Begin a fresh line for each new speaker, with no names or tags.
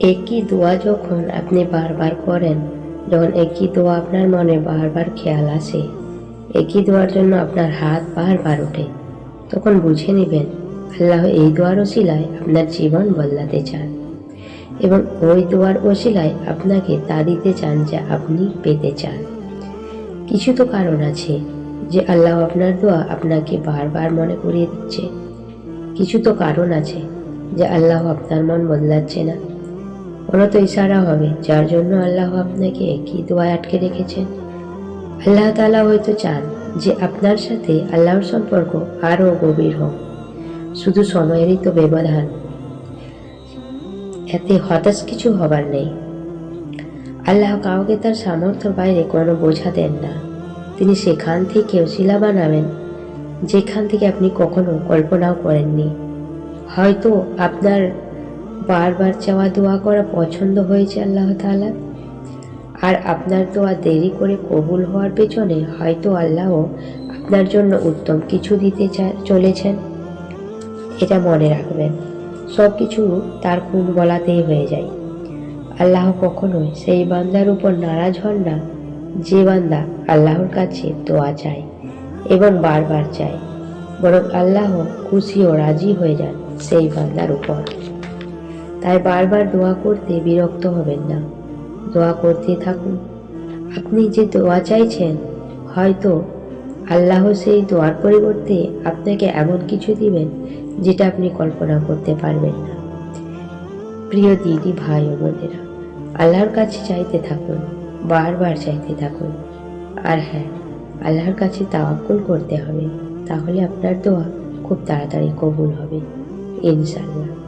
একই দোয়া যখন আপনি বারবার করেন যখন একই দোয়া আপনার মনে বারবার খেয়াল আসে। একই দোয়ার জন্য আপনার হাত বারবার ওঠে। তখন বুঝে নেবেন, আল্লাহ এই দোয়ার ওসিলায় আপনার জীবন বদলাতে চান এবং ওই দোয়ার ওসিলায় আপনাকে তা দিতে চান যা আপনি পেতে চান। কিছু তো কারণ আছে যে আল্লাহ আপনার দোয়া আপনাকে বারবার মনে করিয়ে দিচ্ছে। কিছু তো কারণ আছে যে আল্লাহ আপনার মন বদলাচ্ছে না। কোনো তো ইশারা হবে, যার জন্য আল্লাহ আপনাকে একই দোয়ায় আটকে রেখেছেন। আল্লাহ তালা হয়তো চান যে আপনার সাথে আল্লাহর সম্পর্ক আরও গভীর হোক। শুধু সময়েরই তো ব্যবধান। এতে হতাশ কিছু হবার নেই। আল্লাহ কাউকে তার সামর্থ্য বাইরে কোনো বোঝা দেন না। তিনি সেখান থেকেও শিলা বানাবেন, যেখান থেকে আপনি কখনো কল্পনাও করেননি। হয়তো আপনার বারবার চাওয়া দোয়া করা পছন্দ হয়েছে আল্লাহ তাআলা। আর আপনার দোয়া দেরি করে কবুল হওয়ার পেছনে হয়তো আল্লাহ আপনার জন্য উত্তম কিছু দিতে চলেছেন। এটা মনে রাখবেন। সব কিছু তার কোন বলাতেই হয়ে যায়। আল্লাহ কখনোই সেই বান্দার উপর নারাজ হন না। যে বান্দা আল্লাহর কাছে দোয়া চায় এবং বারবার চায়। বরং আল্লাহ খুশি ও রাজি হয়ে যান সেই বান্দার উপর। তাই বারবার দোয়া করতে বিরক্ত হবেন না। দোয়া করতে থাকুন। আপনি যে দোয়া চাইছেন, হয়তো আল্লাহ সেই দোয়ার পরিবর্তে আপনাকে এমন কিছু দিবেন যেটা আপনি কল্পনা করতে পারবেন না। প্রিয় দিদি ভাই ও বোনেরা, আল্লাহর কাছে চাইতে থাকুন, বারবার চাইতে থাকুন। আর হ্যাঁ আল্লাহর কাছে তাওয়াক্কুল করতে হবে, তাহলে আপনার দোয়া খুব তাড়াতাড়ি কবুল হবে ইনশাল্লাহ